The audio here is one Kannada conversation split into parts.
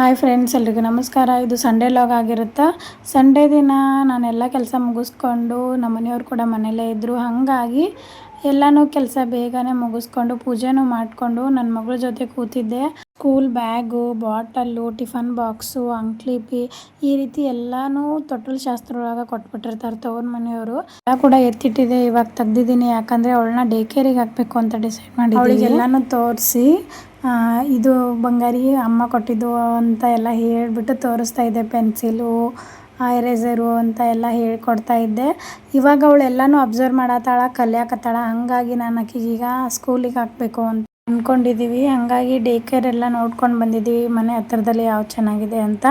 ಹಾಯ್ ಫ್ರೆಂಡ್ಸ್ ಎಲ್ರಿಗೂ ನಮಸ್ಕಾರ. ಇದು ಸಂಡೇ ಲಾಗ್ ಆಗಿರುತ್ತಾ? ಸಂಡೇ ದಿನ ನಾನೆಲ್ಲ ಕೆಲಸ ಮುಗಿಸ್ಕೊಂಡು ನಮ್ಮ ಮನೆಯವ್ರು ಕೂಡ ಮನೆಯಲ್ಲೇ ಇದ್ದರು ಹಾಗಾಗಿ ಎಲ್ಲನೂ ಕೆಲಸ ಬೇಗನೆ ಮುಗಿಸ್ಕೊಂಡು ಪೂಜೆನೂ ಮಾಡಿಕೊಂಡು ನನ್ನ ಮಗಳ ಜೊತೆ ಕೂತಿದ್ದೆ. School bag bottle tiffin box ಅಂಕ್ಲಿಪಿ ಈ ರೀತಿ ಎಲ್ಲನೂ ತೊಟ್ಟಲು ಶಾಸ್ತ್ರ ಒಳಗೆ ಕೊಟ್ಬಿಟ್ಟಿರ್ತಾರೆ ತವ್ರ ಮನೆಯವರು. ಎಲ್ಲ ಕೂಡ ಎತ್ತಿಟ್ಟಿದೆ, ಇವಾಗ ತೆಗ್ದಿದ್ದೀನಿ. ಯಾಕಂದರೆ ಅವಳನ್ನ ಡೇ ಕೇರಿಗೆ ಹಾಕಬೇಕು ಅಂತ ಡಿಸೈಡ್ ಮಾಡಿ ಅವಳಿಗೆಲ್ಲನೂ ತೋರಿಸಿ. ಇದು ಬಂಗಾರಿ ಅಮ್ಮ ಕೊಟ್ಟಿದ್ದು ಅಂತ ಎಲ್ಲ ಹೇಳಿಬಿಟ್ಟು ತೋರಿಸ್ತಾ ಇದ್ದೆ ಪೆನ್ಸಿಲು ಎರೇಸರು ಅಂತ ಎಲ್ಲ ಹೇಳ್ಕೊಡ್ತಾ ಇದ್ದೆ. ಇವಾಗ ಅವಳು ಎಲ್ಲನೂ ಅಬ್ಸರ್ವ್ ಮಾಡತ್ತಾಳ ಕಲಿಯಾಕತ್ತಾಳ. ಹಂಗಾಗಿ ನಾನು ಈಗ ಸ್ಕೂಲಿಗೆ ಹಾಕಬೇಕು ಅಂತ ಅಂದ್ಕೊಂಡಿದ್ದೀವಿ ಹಾಗಾಗಿ ಡೇ ಕೇರ್ ಎಲ್ಲ ನೋಡ್ಕೊಂಡು ಬಂದಿದ್ದೀವಿ ಮನೆ ಹತ್ರದಲ್ಲಿ ಯಾವ್ದು ಚೆನ್ನಾಗಿದೆ ಅಂತ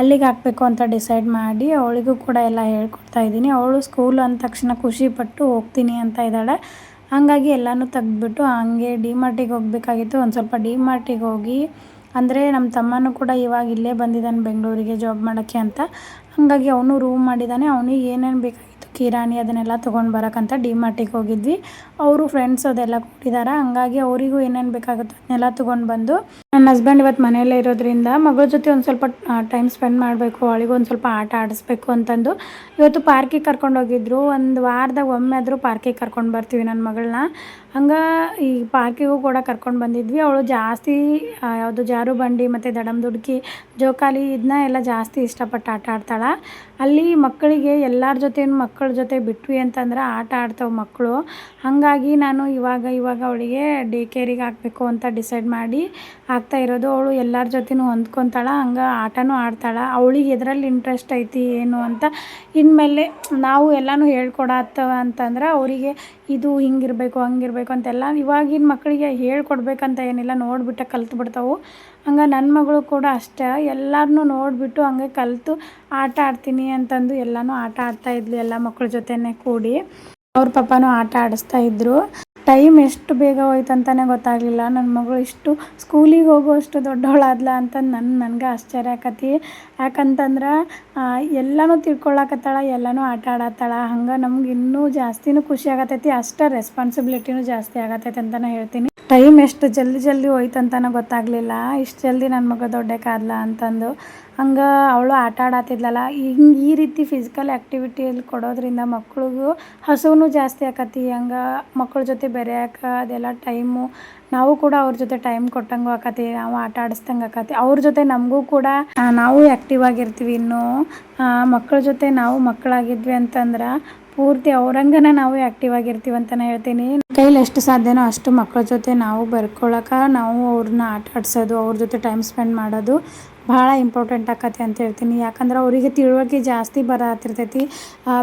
ಅಲ್ಲಿಗೆ ಹಾಕಬೇಕು ಅಂತ ಡಿಸೈಡ್ ಮಾಡಿ ಅವಳಿಗೂ ಕೂಡ ಎಲ್ಲ ಹೇಳ್ಕೊಡ್ತಾ ಇದ್ದೀನಿ. ಅವಳು ಸ್ಕೂಲ್ ಅಂದ ತಕ್ಷಣ ಖುಷಿಪಟ್ಟು ಹೋಗ್ತೀನಿ ಅಂತ ಇದ್ದಾಳೆ. ಹಾಗಾಗಿ ಎಲ್ಲನೂ ತೆಗೆದ್ಬಿಟ್ಟು ಹಂಗೆ ಡಿ ಮಾರ್ಟಿಗೆ ಹೋಗಬೇಕಾಗಿತ್ತು. ಒಂದು ಸ್ವಲ್ಪ ಡಿ ಮಾರ್ಟಿಗೆ ಹೋಗಿ, ಅಂದರೆ ನಮ್ಮ ತಮ್ಮನೂ ಕೂಡ ಇವಾಗ ಇಲ್ಲೇ ಬಂದಿದ್ದಾನೆ ಬೆಂಗಳೂರಿಗೆ ಜಾಬ್ ಮಾಡೋಕ್ಕೆ ಅಂತ. ಹಾಗಾಗಿ ಅವನು ರೂಮ್ ಮಾಡಿದ್ದಾನೆ ಅವನಿಗೆ ಏನೇನು ಬೇಕಾಗಿತ್ತು ಕಿರಾಣಿ ಅದನ್ನೆಲ್ಲ ತೊಗೊಂಡು ಬರೋಕ್ಕಂತ ಡಿ ಮಾರ್ಟಿಗೆ ಹೋಗಿದ್ವಿ. ಅವರು ಫ್ರೆಂಡ್ಸ್ ಅದೆಲ್ಲ ಕೊಟ್ಟಿದ್ದಾರೆ ಹಂಗಾಗಿ ಅವರಿಗೂ ಏನೇನು ಬೇಕಾಗುತ್ತೋ ಅದನ್ನೆಲ್ಲ ತೊಗೊಂಡು ಬಂದು ನನ್ನ ಹಸ್ಬೆಂಡ್ ಇವತ್ತು ಮನೆಯಲ್ಲೇ ಇರೋದ್ರಿಂದ ಮಗಳ ಜೊತೆ ಒಂದು ಸ್ವಲ್ಪ ಟೈಮ್ ಸ್ಪೆಂಡ್ ಮಾಡಬೇಕು, ಅವಳಿಗೂ ಒಂದು ಸ್ವಲ್ಪ ಆಟ ಆಡಿಸ್ಬೇಕು ಅಂತಂದು ಇವತ್ತು ಪಾರ್ಕಿಗೆ ಕರ್ಕೊಂಡು ಹೋಗಿದ್ರು. ಒಂದು ವಾರದಾಗ ಒಮ್ಮೆ ಆದರೂ ಪಾರ್ಕಿಗೆ ಕರ್ಕೊಂಡು ಬರ್ತೀವಿ ನನ್ನ ಮಗಳನ್ನ. ಹಂಗೆ ಈ ಪಾರ್ಕಿಗೂ ಕೂಡ ಕರ್ಕೊಂಡು ಬಂದಿದ್ವಿ. ಅವಳು ಜಾಸ್ತಿ ಯಾವುದು ಜಾರು ಬಂಡಿ ಮತ್ತು ದಡಮ್ ದುಡ್ಕಿ, ಜೋಕಾಲಿ ಇದನ್ನ ಎಲ್ಲ ಜಾಸ್ತಿ ಇಷ್ಟಪಟ್ಟು ಆಟ ಆಡ್ತಾಳೆ. ಅಲ್ಲಿ ಮಕ್ಕಳಿಗೆ ಎಲ್ಲರ ಜೊತೆ ಮಕ್ಕಳ ಜೊತೆ ಬಿಟ್ವಿ ಅಂತಂದ್ರೆ ಆಟ ಆಡ್ತಾವೆ ಮಕ್ಕಳು. ಹಾಗಾಗಿ ನಾನು ಇವಾಗ ಇವಾಗ ಅವಳಿಗೆ ಡೇ ಕೇರಿಗೆ ಹಾಕಬೇಕು ಅಂತ ಡಿಸೈಡ್ ಮಾಡಿ ಆಗ್ತಾ ಇರೋದು. ಅವಳು ಎಲ್ಲರ ಜೊತೆನೂ ಹೊಂದ್ಕೊತಾಳ, ಹಂಗೆ ಆಟನೂ ಆಡ್ತಾಳೆ. ಅವಳಿಗೆ ಎದರಲ್ಲಿ ಇಂಟ್ರೆಸ್ಟ್ ಐತಿ ಏನು ಅಂತ ಇನ್ಮೇಲೆ ನಾವು ಎಲ್ಲನೂ ಹೇಳ್ಕೊಡತ್ತವ ಅಂತಂದ್ರೆ ಅವರಿಗೆ ಇದು ಹಿಂಗಿರಬೇಕು, ಹಂಗಿರ್ಬೇಕು ಅಂತೆಲ್ಲ ಇವಾಗಿನ ಮಕ್ಕಳಿಗೆ ಹೇಳ್ಕೊಡ್ಬೇಕಂತ ಏನಿಲ್ಲ, ನೋಡಿಬಿಟ್ಟೆ ಕಲ್ತು ಬಿಡ್ತಾವೆ ಹಂಗೆ ನನ್ನ ಮಗಳು ಕೂಡ ಅಷ್ಟೇ. ಎಲ್ಲರನ್ನೂ ನೋಡಿಬಿಟ್ಟು ಹಂಗೆ ಕಲಿತು ಆಟ ಆಡ್ತೀನಿ ಅಂತಂದು ಎಲ್ಲನೂ ಆಟ ಆಡ್ತಾ ಇದ್ಲು, ಎಲ್ಲ ಮಕ್ಕಳ ಜೊತೆನೇ ಕೂಡಿ. ಅವ್ರ ಪಪ್ಪನೂ ಆಟ ಆಡಿಸ್ತಾ ಇದ್ರು. ಟೈಮ್ ಎಷ್ಟು ಬೇಗ ಹೋಯ್ತು ಅಂತಲೇ ಗೊತ್ತಾಗಲಿಲ್ಲ. ನನ್ನ ಮಗಳು ಇಷ್ಟು ಸ್ಕೂಲಿಗೆ ಹೋಗುವಷ್ಟು ದೊಡ್ಡವಳಾದ್ಲ ಅಂತ ನನ್ನ ನನಗೆ ಆಶ್ಚರ್ಯ ಆಕತಿ. ಯಾಕಂತಂದ್ರೆ ಎಲ್ಲನೂ ತಿಳ್ಕೊಳಕತ್ತಾಳ, ಎಲ್ಲನೂ ಆಟ ಆಡತ್ತಾಳ. ಹಂಗೆ ನಮ್ಗೆ ಇನ್ನೂ ಜಾಸ್ತಿನೂ ಖುಷಿ ಆಗತೈತಿ. ಅಷ್ಟೇ ರೆಸ್ಪಾನ್ಸಿಬಿಲಿಟಿನೂ ಜಾಸ್ತಿ ಆಗತೈತಿ ಅಂತಲೇ ಹೇಳ್ತೀನಿ. ಟೈಮ್ ಎಷ್ಟು ಜಲ್ದಿ ಜಲ್ದಿ ಹೋಯ್ತು ಅಂತಲೇ ಗೊತ್ತಾಗಲಿಲ್ಲ. ಇಷ್ಟು ಜಲ್ದಿ ನನ್ನ ಮಗ ದೊಡ್ಡಕ್ಕಾದ್ಲ ಅಂತಂದು. ಹಂಗೆ ಅವಳು ಆಟ ಆಡತ್ತಿದ್ಲಲ್ಲ ಹಿಂಗೆ ಈ ರೀತಿ ಫಿಸಿಕಲ್ ಆ್ಯಕ್ಟಿವಿಟಿಯಲ್ಲಿ ಕೊಡೋದ್ರಿಂದ ಮಕ್ಳಿಗೂ ಹಸುವು ಜಾಸ್ತಿ ಆಕತಿ. ಹಂಗೆ ಮಕ್ಕಳ ಜೊತೆ ಬೆರೆಯಾಕ ಅದೆಲ್ಲ ಟೈಮು, ನಾವು ಕೂಡ ಅವ್ರ ಜೊತೆ ಟೈಮ್ ಕೊಟ್ಟಂಗೂ ಆಕತಿ, ನಾವು ಆಟ ಆಡಿಸ್ದಂಗೆ ಆಕತಿ. ಅವ್ರ ಜೊತೆ ನಮಗೂ ಕೂಡ ನಾವು ಆ್ಯಕ್ಟಿವ್ ಆಗಿರ್ತೀವಿ ಇನ್ನೂ. ಮಕ್ಕಳ ಜೊತೆ ನಾವು ಮಕ್ಕಳಾಗಿದ್ವಿ ಅಂತಂದ್ರೆ ಪೂರ್ತಿ ಅವರಂಗನ ನಾವು ಆ್ಯಕ್ಟಿವ್ ಆಗಿರ್ತೀವಿ ಅಂತಲೇ ಹೇಳ್ತೀನಿ. ಕೈಲಿ ಎಷ್ಟು ಸಾಧ್ಯನೋ ಅಷ್ಟು ಮಕ್ಕಳ ಜೊತೆ ನಾವು ಬರ್ಕೊಳಕ್ಕೆ ನಾವು ಅವ್ರನ್ನ ಆಟ ಆಡ್ಸೋದು, ಅವ್ರ ಜೊತೆ ಟೈಮ್ ಸ್ಪೆಂಡ್ ಮಾಡೋದು ಭಾಳ ಇಂಪಾರ್ಟೆಂಟ್ ಆಕತಿ ಅಂತ ಹೇಳ್ತೀನಿ. ಯಾಕಂದ್ರೆ ಅವರಿಗೆ ತಿಳುವಳಿಕೆ ಜಾಸ್ತಿ ಬರತ್ತಿರ್ತೈತಿ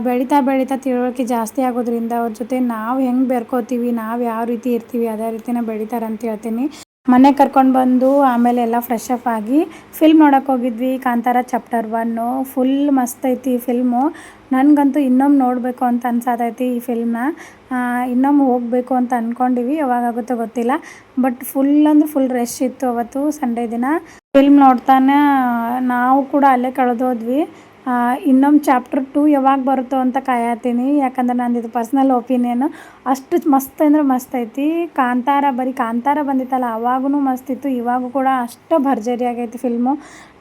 ಬೆಳೀತಾ ಬೆಳೀತಾ ತಿಳುವಳಿಕೆ ಜಾಸ್ತಿ ಆಗೋದ್ರಿಂದ ಅವ್ರ ಜೊತೆ ನಾವು ಹೆಂಗೆ ಬೆರ್ಕೋತೀವಿ, ನಾವು ಯಾವ ರೀತಿ ಇರ್ತೀವಿ, ಅದೇ ರೀತಿನ ಬೆಳಿತಾರೆ ಅಂತ ಹೇಳ್ತೀನಿ. ಮನೆ ಕರ್ಕೊಂಡು ಬಂದು ಆಮೇಲೆ ಎಲ್ಲ ಫ್ರೆಶ್ ಅಪ್ ಆಗಿ ಫಿಲ್ಮ್ ನೋಡೋಕೆ ಹೋಗಿದ್ವಿ. ಕಾಂತಾರ ಚಾಪ್ಟರ್ ಒನ್ನು ಫುಲ್ ಮಸ್ತ್ ಐತಿ ಫಿಲ್ಮು ನನಗಂತೂ ಇನ್ನೊಮ್ಮೆ ನೋಡಬೇಕು ಅಂತ ಅನ್ಸಾತೈತಿ ಈ ಫಿಲ್ಮ್ನ ಇನ್ನೊಮ್ಮೆ ಹೋಗಬೇಕು ಅಂತ ಅಂದ್ಕೊಂಡಿವಿ ಯಾವಾಗಾಗುತ್ತೋ ಗೊತ್ತಿಲ್ಲ. ಬಟ್ ಫುಲ್ ಅಂದ್ರೆ ಫುಲ್ ರಶ್ ಇತ್ತು ಅವತ್ತು ಸಂಡೇ ದಿನ. ಫಿಲ್ಮ್ ನೋಡ್ತಾನೆ, ನಾವು ಕೂಡ ಅಲ್ಲೇ ಕಳೆದೋದ್ವಿ. ಇನ್ನೊಂದು ಚಾಪ್ಟರ್ ಟು ಯಾವಾಗ ಬರುತ್ತೋ ಅಂತ ಕಾಯತ್ತೀನಿ. ಯಾಕಂದ್ರೆ ನಂದು ಇದು ಪರ್ಸ್ನಲ್ ಒಪಿನಿಯನ್ ಅಷ್ಟು ಮಸ್ತ್ ಅಂದ್ರೆ ಮಸ್ತ್ ಐತಿ. ಕಾಂತಾರ, ಬರೀ ಕಾಂತಾರ ಬಂದಿತ್ತಲ್ಲ ಅವಾಗೂ ಮಸ್ತ್ ಇತ್ತು. ಇವಾಗೂ ಕೂಡ ಅಷ್ಟು ಭರ್ಜರಿ ಆಗೈತಿ ಫಿಲ್ಮು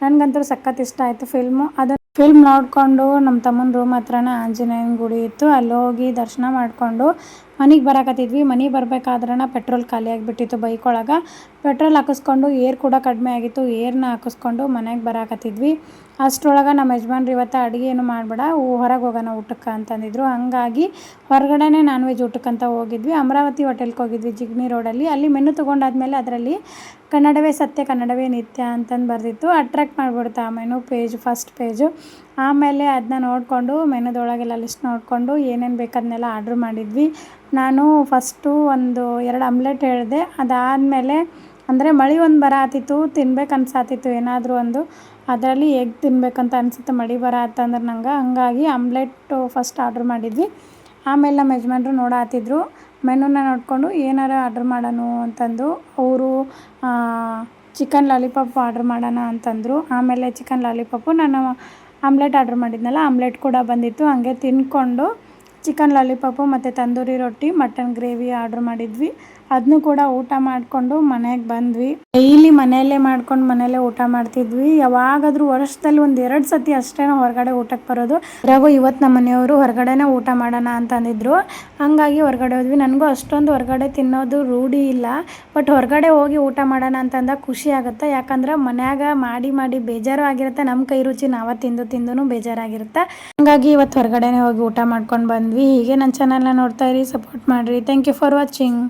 ನನಗಂತೂ ಸಖತ್ ಇಷ್ಟ ಆಯಿತು ಫಿಲ್ಮು ಅದು ಫಿಲ್ಮ್ ನೋಡಿಕೊಂಡು ನಮ್ಮ ತಮ್ಮನ ರೂಮ್ ಹತ್ರನೇ ಆಂಜನೇಯನ ಗುಡಿ ಇತ್ತು. ಅಲ್ಲಿ ಹೋಗಿ ದರ್ಶನ ಮಾಡಿಕೊಂಡು ಮನೆಗೆ ಬರಕತ್ತಿದ್ವಿ. ಮನೆಗೆ ಬರ್ಬೇಕಾದ್ರನ ಪೆಟ್ರೋಲ್ ಖಾಲಿ ಆಗಿಬಿಟ್ಟಿತ್ತು ಬೈಕ್ ಒಳಗೆ ಪೆಟ್ರೋಲ್ ಹಾಕಿಸ್ಕೊಂಡು ಏರ್ ಕೂಡ ಕಡಿಮೆ ಆಗಿತ್ತು. ಏರ್ನ ಹಾಕಿಸ್ಕೊಂಡು ಮನೆಗೆ ಬರಾಕತ್ತಿದ್ವಿ. ಅಷ್ಟರೊಳಗೆ ನಮ್ಮ ಯಜಮಾನ್ರು ಇವತ್ತು ಅಡುಗೆ ಏನು ಮಾಡಬೇಡ ಹೊರಗೆ ಹೋಗೋಣ ಊಟಕ್ಕೆ ಅಂತಂದಿದ್ರು. ಹಂಗಾಗಿ ಹೊರಗಡೆನೇ ನಾನ್ ವೆಜ್ ಊಟಕ್ಕಂತ ಹೋಗಿದ್ವಿ. ಅಮರಾವತಿ ಹೋಟೆಲ್ಗೆ ಹೋಗಿದ್ವಿ ಜಿಗ್ನಿ ರೋಡಲ್ಲಿ. ಅಲ್ಲಿ ಮೆನು ತೊಗೊಂಡಾದ್ಮೇಲೆ ಅದರಲ್ಲಿ ಕನ್ನಡವೇ ಸತ್ಯ, ಕನ್ನಡವೇ ನಿತ್ಯ ಅಂತಂದು ಬರೆದಿತ್ತು. ಅಟ್ರ್ಯಾಕ್ಟ್ ಮಾಡಿಬಿಡ್ತು ಆ ಮೆನು ಪೇಜ್, ಫಸ್ಟ್ ಪೇಜು. ಆಮೇಲೆ ಅದನ್ನ ನೋಡಿಕೊಂಡು ಮೆನುದೊಳಗೆಲ್ಲ ಲಿಸ್ಟ್ ನೋಡಿಕೊಂಡು ಏನೇನು ಬೇಕು ಅದನ್ನೆಲ್ಲ ಆರ್ಡ್ರ್ ಮಾಡಿದ್ವಿ. ನಾನು ಫಸ್ಟು ಒಂದು ಎರಡು ಆಮ್ಲೆಟ್ ಹೇಳಿದೆ, ಅದಾದಮೇಲೆ ಅಂದರೆ ಮಳೆ ಒಂದು ಬರ ಆತಿತ್ತು ತಿನ್ಬೇಕು ಅನ್ಸಾತಿತ್ತು ಏನಾದರೂ ಒಂದು. ಅದರಲ್ಲಿ ಎಗ್ ತಿನ್ಬೇಕಂತ ಅನಿಸುತ್ತೆ, ಮಳೆ ಆತಂದ್ರೆ ನಂಗೆ. ಹಂಗಾಗಿ ಆಮ್ಲೆಟ್ಟು ಫಸ್ಟ್ ಆರ್ಡ್ರ್ ಮಾಡಿದ್ವಿ. ಆಮೇಲೆ ನಮ್ಮ ಯಜಮಾನ್ರು ನೋಡಾತಿದ್ರು. ಮೆನುನ ನೋಡಿಕೊಂಡು ಏನಾರು ಆರ್ಡ್ರ್ ಮಾಡೋಣ ಅಂತಂದು. ಅವರು ಚಿಕನ್ ಲಾಲಿಪಾಪ್ ಆರ್ಡ್ರ್ ಮಾಡೋಣ ಅಂತಂದರು. ಆಮೇಲೆ ಚಿಕನ್ ಲಾಲಿಪಾಪು ನಾನು ಆಮ್ಲೆಟ್ ಆರ್ಡ್ರ್ ಮಾಡಿದ್ನಲ್ಲ, ಆಮ್ಲೆಟ್ ಕೂಡ ಬಂದಿತ್ತು. ಹಂಗೆ ತಿನ್ಕೊಂಡು ಚಿಕನ್ ಲಾಲಿಪಾಪು ಮತ್ತು ತಂದೂರಿ ರೊಟ್ಟಿ ಮಟನ್ ಗ್ರೇವಿ ಆರ್ಡ್ರ್ ಮಾಡಿದ್ವಿ. ಅದನ್ನು ಕೂಡ ಊಟ ಮಾಡಿಕೊಂಡು ಮನೆಗೆ ಬಂದ್ವಿ. ಡೈಲಿ ಮನೆಯಲ್ಲೇ ಮಾಡ್ಕೊಂಡು ಮನೆಯಲ್ಲೇ ಊಟ ಮಾಡ್ತಿದ್ವಿ. ಯಾವಾಗಾದ್ರೂ ವರ್ಷದಲ್ಲಿ ಒಂದು ಎರಡು ಸತಿ ಅಷ್ಟೇ ಹೊರಗಡೆ ಊಟಕ್ಕೆ ಬರೋದು. ಅದ್ರಾಗೂ ಇವತ್ತು ನಮ್ಮ ಮನೆಯವರು ಹೊರಗಡೆನೇ ಊಟ ಮಾಡೋಣ ಅಂತ ಅಂದಿದ್ರು. ಹಂಗಾಗಿ ಹೊರಗಡೆ ಹೋದ್ವಿ. ನನಗೂ ಅಷ್ಟೊಂದು ಹೊರಗಡೆ ತಿನ್ನೋದು ರೂಢಿ ಇಲ್ಲ. ಬಟ್ ಹೊರಗಡೆ ಹೋಗಿ ಊಟ ಮಾಡೋಣ ಅಂತಂದಾಗ ಖುಷಿ ಆಗುತ್ತೆ. ಯಾಕಂದ್ರೆ ಮನ್ಯಾಗ ಮಾಡಿ ಮಾಡಿ ಬೇಜಾರು ಆಗಿರುತ್ತೆ. ನಮ್ಮ ಕೈ ರುಚಿ ನಾವ ತಿಂದು ತಿಂದು ಬೇಜಾರಾಗಿರುತ್ತೆ. ಹಂಗಾಗಿ ಇವತ್ತು ಹೊರಗಡೆನೇ ಹೋಗಿ ಊಟ ಮಾಡ್ಕೊಂಡು ಬಂದ್ವಿ. ಹೀಗೆ ನನ್ನ ಚಾನಲ್ನ ನೋಡ್ತಾ ಇರಿ ಸಪೋರ್ಟ್ ಮಾಡಿರಿ. Thank you for watching